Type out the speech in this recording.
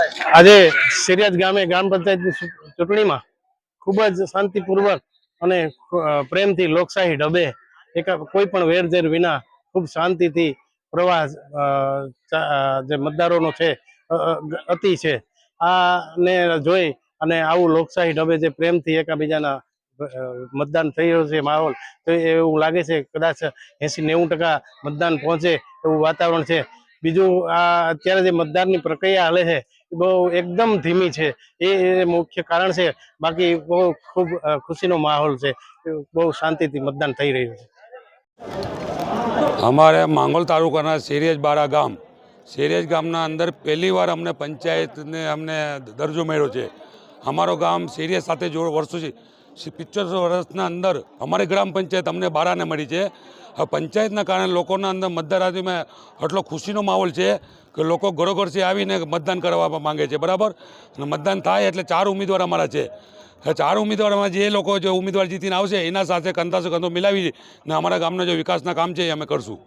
આજે સિરિયાજ ગામે ગ્રામ પંચાયતની ચૂંટણીમાં ખૂબ જ શાંતિપૂર્વક અને પ્રેમથી લોકશાહી ઢબે એક કોઈ પણ વેરઝેર વિના ખૂબ શાંતિથી પ્રવાહ જે મતદારોનો છે અતિ છે. આ ને જોઈ અને આવું લોકશાહી ઢબે જે પ્રેમથી એકાબીજાના મતદાન થઈ રહ્યું છે માહોલ, તો એવું લાગે છે કદાચ એસી નેવું ટકા મતદાન પહોંચે એવું વાતાવરણ છે. બીજું આ અત્યારે જે મતદાનની પ્રક્રિયા હાલે છે બહુ એકદમ ધીમી છે. એ મુખ્ય કારણ છે. બાકી બહુ ખૂબ ખુશીનો માહોલ છે. બહુ શાંતિથી મતદાન થઈ રહ્યું છે. અમારે માંગોલ તાલુકાના શેરિયજ બારા ગામ. શેરિયજ ગામના અંદર પહેલીવાર અમને પંચાયતને અમને દરજ્જો મળ્યો છે. અમારો ગામ શેરિયજ સાથે જોડ વર્ષોથી પિક્ચરસો વર્ષના અંદર અમારી ગ્રામ પંચાયત અમને બારાને મળી છે. હવે પંચાયતના કારણે લોકોના અંદર મતદારાજીમાં આટલો ખુશીનો માહોલ છે કે લોકો ઘરોઘરથી આવીને મતદાન કરવા માંગે છે. બરાબર? અને મતદાન થાય એટલે ચાર ઉમેદવાર અમારા છે. ચાર ઉમેદવારમાં જે લોકો જે ઉમેદવાર જીતીને આવશે, એના સાથે કંધાસો કંધો મિલાવી ને અમારા ગામના જે વિકાસના કામ છે એ અમે કરશું.